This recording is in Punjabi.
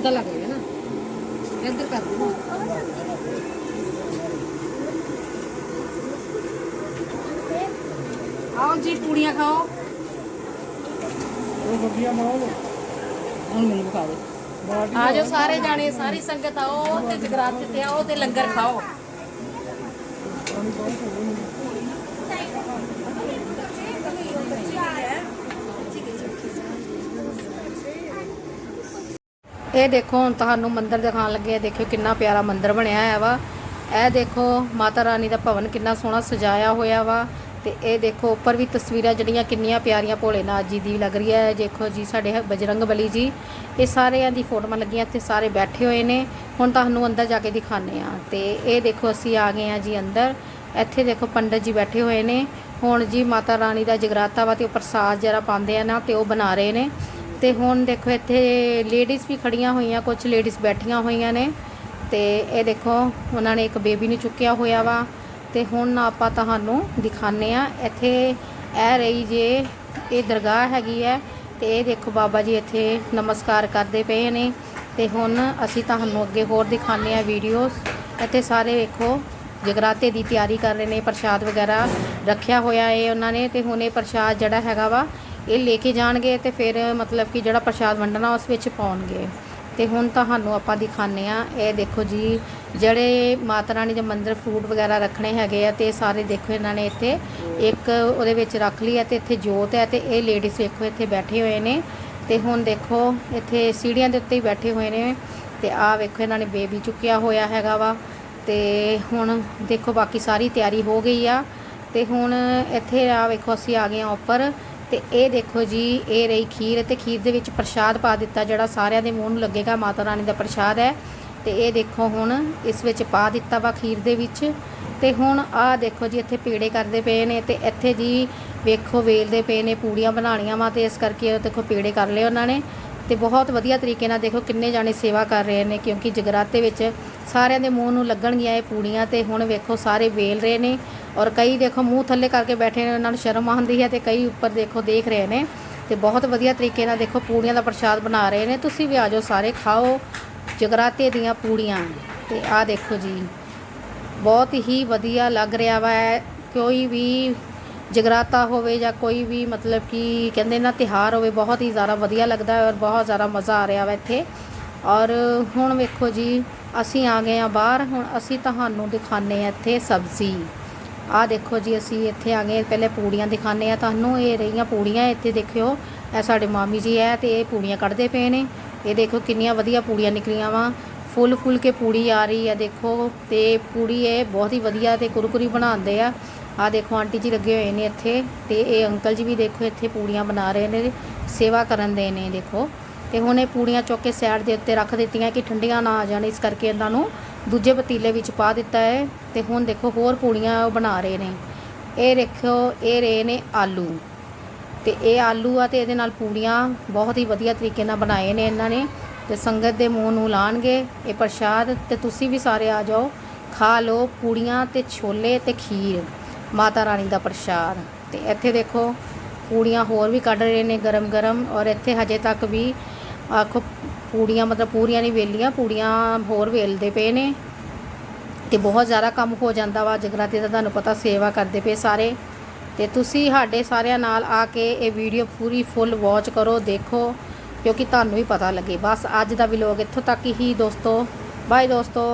ਪਤਾ ਲੱਗ ਗਿਆ ਨਾ। ਇੱਧਰ ਕਰ ਦੂੰ ਆਓ ਜੀ ਪੂੜੀਆਂ ਖਾਓ। ਉਹ ਵਧੀਆ ਮਾਓ ਹੁਣ ਮੈਨੂੰ ਵਿਖਾ ਦੇ ਬਾਟੀ ਆ ਜਾਓ ਸਾਰੇ ਜਾਣੇ ਸਾਰੀ ਸੰਗਤ ਆਓ ਤੇ ਜਗਰਾਤੇ ਤੇ ਆਓ ਤੇ ਲੰਗਰ ਖਾਓ। ਇਹ ਦੇਖੋ, ਹੁਣ ਤੁਹਾਨੂੰ ਮੰਦਿਰ ਦਿਖਾਉਣ ਲੱਗੇ ਆ। ਦੇਖਿਓ ਕਿੰਨਾ ਪਿਆਰਾ ਮੰਦਿਰ ਬਣਿਆ ਹੋਇਆ ਵਾ। ਇਹ ਦੇਖੋ, ਮਾਤਾ ਰਾਣੀ ਦਾ ਭਵਨ ਕਿੰਨਾ ਸੋਹਣਾ ਸਜਾਇਆ ਹੋਇਆ ਵਾ। ਤੇ ਇਹ ਦੇਖੋ, ਉੱਪਰ ਵੀ ਤਸਵੀਰਾਂ ਜਿਹੜੀਆਂ ਕਿੰਨੀਆਂ ਪਿਆਰੀਆਂ ਭੋਲੇਨਾਥ ਜੀ ਦੀ ਲੱਗ ਰਹੀ ਹੈ। ਦੇਖੋ ਜੀ, ਸਾਡੇ ਬਜਰੰਗ ਬਲੀ ਜੀ। ਇਹ ਸਾਰਿਆਂ ਦੀ ਫੋਟੋਆਂ ਲੱਗੀਆਂ ਤੇ ਸਾਰੇ ਬੈਠੇ ਹੋਏ ਨੇ। ਹੁਣ ਤੁਹਾਨੂੰ ਅੰਦਰ ਜਾ ਕੇ ਦਿਖਾਣੇ ਆ ਤੇ ਇਹ ਦੇਖੋ, ਅਸੀਂ ਆ ਗਏ ਆ ਜੀ ਅੰਦਰ। ਇੱਥੇ ਦੇਖੋ, ਪੰਡਤ ਜੀ ਬੈਠੇ ਹੋਏ ਨੇ। ਹੁਣ ਜੀ ਮਾਤਾ ਰਾਣੀ ਦਾ ਜਗਰਾਤਾ ਵਾ ਤੇ ਉਹ ਪ੍ਰਸਾਦ ਜਿਹੜਾ ਪਾਉਂਦੇ ਆ ਨਾ, ਤੇ ਉਹ ਬਣਾ ਰਹੇ ਨੇ। ਤੇ ਹੁਣ ਦੇਖੋ ਇੱਥੇ ਲੇਡੀਜ਼ ਵੀ ਖੜੀਆਂ ਹੋਈਆਂ ਕੁਝ ਲੇਡੀਜ਼ ਬੈਠੀਆਂ ਹੋਈਆਂ ਨੇ ਤੇ ਇਹ ਦੇਖੋ, ਉਹਨਾਂ ਨੇ ਇੱਕ ਬੇਬੀ ਨੂੰ ਚੁੱਕਿਆ ਹੋਇਆ ਵਾ ਤੇ ਹੁਣ ਆਪਾਂ ਤੁਹਾਨੂੰ ਦਿਖਾਣੇ ਆ ਇੱਥੇ ਇਹ ਰਹੀ ਜੇ ਇਹ ਦਰਗਾਹ ਹੈਗੀ ਹੈ ਤੇ ਇਹ ਦੇਖੋ ਬਾਬਾ ਜੀ ਇੱਥੇ ਨਮਸਕਾਰ ਕਰਦੇ ਪਏ ਨੇ ਤੇ ਹੁਣ ਅਸੀਂ ਤੁਹਾਨੂੰ ਅੱਗੇ ਹੋਰ ਦਿਖਾਣੇ ਆ ਵੀਡੀਓਜ਼ ਇੱਥੇ ਸਾਰੇ ਵੇਖੋ ਜਗਰਾਤੇ ਦੀ ਤਿਆਰੀ ਕਰ ਰਹੇ ਨੇ, ਪ੍ਰਸ਼ਾਦ ਵਗੈਰਾ ਰੱਖਿਆ ਹੋਇਆ ਏ ਉਹਨਾਂ ਨੇ ਤੇ ਹੁਣ ਇਹ ਪ੍ਰਸ਼ਾਦ ਜਿਹੜਾ ਹੈਗਾ ਵਾ ਇਹ ਲੈ ਕੇ ਜਾਣਗੇ ਤੇ ਫਿਰ ਮਤਲਬ ਕਿ ਜਿਹੜਾ ਪ੍ਰਸ਼ਾਦ ਵੰਡਣਾ ਉਸ ਵਿੱਚ ਪਾਉਣਗੇ। ਤੇ ਹੁਣ ਤੁਹਾਨੂੰ ਆਪਾਂ ਦਿਖਾਣੇ ਆ ਇਹ ਦੇਖੋ ਜੀ, ਜਿਹੜੇ ਮਾਤਾ ਰਾਣੀ ਦੇ ਮੰਦਰ ਫਰੂਟ ਵਗੈਰਾ ਰੱਖਣੇ ਹੈਗੇ ਆ ਤੇ ਇਹ ਸਾਰੇ ਦੇਖੋ ਇਹਨਾਂ ਨੇ ਇੱਥੇ ਇੱਕ ਉਹਦੇ ਵਿੱਚ ਰੱਖ ਲਈ ਹੈ ਤੇ ਇੱਥੇ ਜੋਤ ਹੈ ਤੇ ਇਹ ਲੇਡੀਜ਼ ਵੇਖੋ ਇੱਥੇ ਬੈਠੇ ਹੋਏ ਨੇ। ਤੇ ਹੁਣ ਦੇਖੋ, ਇੱਥੇ ਸੀੜੀਆਂ ਦੇ ਉੱਤੇ ਹੀ ਬੈਠੇ ਹੋਏ ਨੇ। ਤੇ ਆਹ ਵੇਖੋ ਇਹਨਾਂ ਨੇ ਬੇਬੀ ਚੁੱਕਿਆ ਹੋਇਆ ਹੈਗਾ ਵਾ। ਤੇ ਹੁਣ ਦੇਖੋ ਬਾਕੀ ਸਾਰੀ ਤਿਆਰੀ ਹੋ ਗਈ ਆ। ਤੇ ਹੁਣ ਇੱਥੇ ਆ ਵੇਖੋ ਅਸੀਂ ਆ ਗਏ ਆ ਉੱਪਰ। ਤੇ ਇਹ ਦੇਖੋ ਜੀ, ਇਹ ਰਹੀ ਖੀਰ ਤੇ ਖੀਰ ਦੇ ਵਿੱਚ ਪ੍ਰਸ਼ਾਦ ਪਾ ਦਿੱਤਾ, ਜਿਹੜਾ ਸਾਰਿਆਂ ਦੇ ਮੂੰਹ ਨੂੰ ਲੱਗੇਗਾ, ਮਾਤਾ ਰਾਣੀ ਦਾ ਪ੍ਰਸ਼ਾਦ ਹੈ। ਤੇ ਇਹ ਦੇਖੋ ਹੁਣ ਇਸ ਵਿੱਚ ਪਾ ਦਿੱਤਾ ਵਾ ਖੀਰ ਦੇ ਵਿੱਚ। ਤੇ ਹੁਣ ਆਹ ਦੇਖੋ ਜੀ, ਇੱਥੇ ਪੀੜੇ ਕਰਦੇ ਪਏ ਨੇ ਤੇ ਇੱਥੇ ਜੀ ਵੇਖੋ ਵੇਲਦੇ ਪਏ ਨੇ ਪੂੜੀਆਂ ਬਣਾਉਣੀਆਂ ਵਾ ਤੇ ਇਸ ਕਰਕੇ ਉਹ ਦੇਖੋ ਪੀੜੇ ਕਰ ਲਏ ਉਹਨਾਂ ਨੇ। ਤੇ ਬਹੁਤ ਵਧੀਆ ਤਰੀਕੇ ਨਾਲ ਦੇਖੋ ਕਿੰਨੇ ਜਾਣੇ ਸੇਵਾ ਕਰ ਰਹੇ ਨੇ, ਕਿਉਂਕਿ ਜਗਰਾਤੇ ਵਿੱਚ ਸਾਰਿਆਂ ਦੇ ਮੂੰਹ ਨੂੰ ਲੱਗਣਗੀਆਂ ਇਹ ਪੂੜੀਆਂ ਤੇ ਹੁਣ ਵੇਖੋ ਸਾਰੇ ਵੇਲ ਰਹੇ ਨੇ ਔਰ ਕਈ ਦੇਖੋ ਮੂੰਹ ਥੱਲੇ ਕਰਕੇ ਬੈਠੇ ਨੇ, ਉਹਨਾਂ ਨੂੰ ਸ਼ਰਮ ਆਉਂਦੀ ਹੈ ਤੇ ਕਈ ਉੱਪਰ ਦੇਖੋ ਦੇਖ ਰਹੇ ਨੇ ਤੇ ਬਹੁਤ ਵਧੀਆ ਤਰੀਕੇ ਨਾਲ ਦੇਖੋ ਪੂੜੀਆਂ ਦਾ ਪ੍ਰਸ਼ਾਦ ਬਣਾ ਰਹੇ ਨੇ। ਤੁਸੀਂ ਵੀ ਆਜੋ ਸਾਰੇ, ਖਾਓ ਜਗਰਾਤੇ ਦੀਆਂ ਪੂੜੀਆਂ ਤੇ ਆਹ ਦੇਖੋ ਜੀ, ਬਹੁਤ ਹੀ ਵਧੀਆ ਲੱਗ ਰਿਹਾ ਵਾ ਕੋਈ ਵੀ ਜਗਰਾਤਾ ਹੋਵੇ ਜਾਂ ਕੋਈ ਵੀ ਮਤਲਬ ਕਿ ਕਹਿੰਦੇ ਨਾ ਤਿਹਾਰ ਹੋਵੇ, ਬਹੁਤ ਹੀ ਜ਼ਿਆਦਾ ਵਧੀਆ ਲੱਗਦਾ ਹੈ ਔਰ ਬਹੁਤ ਜ਼ਿਆਦਾ ਮਜ਼ਾ ਆ ਰਿਹਾ ਵਾ ਇੱਥੇ। ਔਰ ਹੁਣ ਵੇਖੋ ਜੀ, ਅਸੀਂ ਆ ਗਏ ਆ ਬਾਹਰ, ਹੁਣ ਅਸੀਂ ਤੁਹਾਨੂੰ ਦਿਖਾਣੇ ਆ ਇੱਥੇ ਸਬਜ਼ੀ। ਆਹ ਦੇਖੋ ਜੀ, ਅਸੀਂ ਇੱਥੇ ਆ ਗਏ ਪਹਿਲੇ ਪੂੜੀਆਂ ਦਿਖਾਣੇ ਆ ਤੁਹਾਨੂੰ ਇਹ ਰਹੀਆਂ ਪੂੜੀਆਂ, ਇੱਥੇ ਦੇਖਿਓ, ਇਹ ਸਾਡੇ ਮਾਮੀ ਜੀ ਹੈ ਤੇ ਇਹ ਪੂੜੀਆਂ ਕੱਢਦੇ ਪਏ ਨੇ। ਇਹ ਦੇਖੋ ਕਿੰਨੀਆਂ ਵਧੀਆ ਪੂੜੀਆਂ ਨਿਕਲੀਆਂ ਵਾ। ਫੁੱਲ ਫੁੱਲ ਕੇ ਪੂੜੀ ਆ ਰਹੀ ਆ ਦੇਖੋ, ਤੇ ਪੂੜੀ ਇਹ ਬਹੁਤ ਹੀ ਵਧੀਆ ਤੇ ਕੁਰਕੁਰੀ ਬਣਾਉਂਦੇ ਆ। ਆ ਦੇਖੋ, ਆਂਟੀ ਜੀ ਲੱਗੇ ਹੋਏ ਨੇ ਇੱਥੇ ਤੇ ਇਹ ਅੰਕਲ ਜੀ ਵੀ ਦੇਖੋ, ਇੱਥੇ ਪੂੜੀਆਂ ਬਣਾ ਰਹੇ ਨੇ, ਸੇਵਾ ਕਰਨ ਦੇ ਨੇ, ਦੇਖੋ। ਤੇ ਹੁਣ ਇਹ ਪੂੜੀਆਂ ਚੁੱਕ ਕੇ ਸਾਈਡ ਦੇ ਉੱਤੇ ਰੱਖ ਦਿੱਤੀਆਂ ਕਿ ਠੰਡੀਆਂ ਨਾ ਆ ਜਾਣ, ਇਸ ਕਰਕੇ ਇਹਨਾਂ ਨੂੰ ਦੂਜੇ ਪਤੀਲੇ ਵਿੱਚ ਪਾ ਦਿੱਤਾ ਹੈ। ਤੇ ਹੁਣ ਦੇਖੋ, ਹੋਰ ਪੂੜੀਆਂ ਉਹ ਬਣਾ ਰਹੇ ਨੇ। ਇਹ ਦੇਖੋ, ਇਹ ਰਹੇ ਨੇ ਆਲੂ। ਤੇ ਇਹ ਆਲੂ ਆ ਤੇ ਇਹਦੇ ਨਾਲ ਪੂੜੀਆਂ ਬਹੁਤ ਹੀ ਵਧੀਆ ਤਰੀਕੇ ਨਾਲ ਬਣਾਏ ਨੇ ਇਹਨਾਂ ਨੇ। ਤੇ ਸੰਗਤ ਦੇ ਮੂੰਹ ਨੂੰ ਲਾਣਗੇ, ਇਹ ਪ੍ਰਸ਼ਾਦ ਤੇ ਤੁਸੀਂ ਵੀ ਸਾਰੇ ਆ ਜਾਓ, ਖਾ ਲਓ ਪੂੜੀਆਂ ਤੇ ਛੋਲੇ ਤੇ ਖੀਰ। ਮਾਤਾ ਰਾਣੀ ਦਾ ਪ੍ਰਸ਼ਾਦ। ਤੇ ਇੱਥੇ ਦੇਖੋ, ਪੂੜੀਆਂ ਹੋਰ ਵੀ ਕੱਢ ਰਹੇ ਨੇ ਗਰਮ ਗਰਮ ਔਰ ਇੱਥੇ ਹਜੇ ਤੱਕ ਵੀ ਆਖੋ ਪੂੜੀਆਂ, ਮਤਲਬ ਪੂਰੀਆਂ ਨਹੀਂ ਵੇਲੀਆਂ, ਪੂੜੀਆਂ ਹੋਰ ਵੇਲਦੇ ਪਏ ਨੇ। ਤੇ ਬਹੁਤ ਜ਼ਿਆਦਾ ਕੰਮ ਹੋ ਜਾਂਦਾ ਵਾ, ਜਗਰਾਤੇ ਦਾ ਤੁਹਾਨੂੰ ਪਤਾ ਸੇਵਾ ਕਰਦੇ ਪਏ ਸਾਰੇ। ਤੇ ਤੁਸੀਂ ਸਾਡੇ ਸਾਰਿਆਂ ਨਾਲ ਆ ਕੇ ਇਹ ਵੀਡੀਓ ਪੂਰੀ ਫੁੱਲ ਵਾਚ ਕਰੋ, ਦੇਖੋ, ਕਿਉਂਕਿ ਤੁਹਾਨੂੰ ਵੀ ਪਤਾ ਲੱਗੇ। ਬਸ ਅੱਜ ਦਾ ਵਲੌਗ ਇੱਥੋਂ ਤੱਕ ਹੀ ਦੋਸਤੋ। ਬਾਏ ਦੋਸਤੋ।